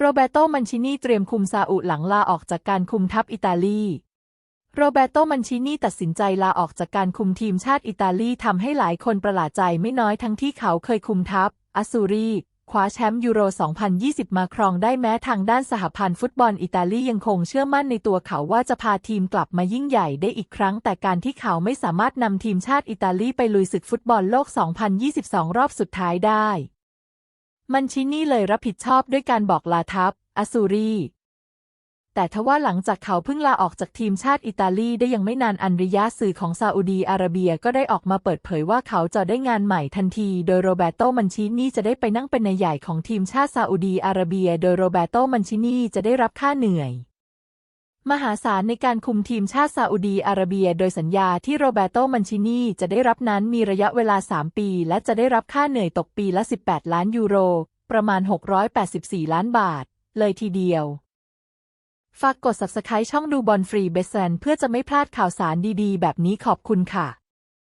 โรเบโตมันชินีเตรียมคุมซาอุหลังลาออกจากการคุมทัพอิตาลีโรเบโตมันชินีตัดสินใจลาออกจากการคุมทีมชาติอิตาลีทำให้หลายคนประหลาดใจไม่น้อยทั้งที่เขาเคยคุมทัพอัสซูรีคว้าแชมป์ยูโร 2020 มาครองได้แม้ทางด้านสหพันธ์ฟุตบอลอิตาลียังคงเชื่อมั่นในตัวเขาว่าจะพาทีมกลับมายิ่งใหญ่ได้อีกครั้ง แต่การที่เขาไม่สามารถนำทีมชาติอิตาลีไปลุยศึกฟุตบอลโลก 2022 รอบสุดท้ายได้ มันชินี่เลยรับผิดชอบด้วยการบอกลาทัพอัสูรีแต่ทว่าหลังจากเขาเพิ่งลาออกจากทีมชาติอิตาลีได้ยังไม่นานอันริยะสื่อของซาอุดีอาระเบียก็ได้ออกมาเปิดเผยว่าเขาจะได้งานใหม่ทันที โดยโรเบโตมันชินี่จะได้ไปนั่งเป็นนายใหญ่ของทีมชาติซาอุดีอาระเบีย โดยโรเบโตมันชินี่จะได้รับค่าเหนื่อย มหาศาลในการคุมทีมชาติซาอุดีอาระเบีย โดยสัญญาที่โรเบโตมันชินีจะได้รับนั้นมีระยะเวลา 3 ปี และจะได้รับค่าเหนื่อยตกปีละ 18 ล้านยูโร ประมาณ 684 ล้านบาท เลยทีเดียว ฝากกด subscribe ช่องดูบอลฟรีเบสเซนเพื่อจะไม่พลาดข่าวสารดีๆ แบบนี้ขอบคุณค่ะ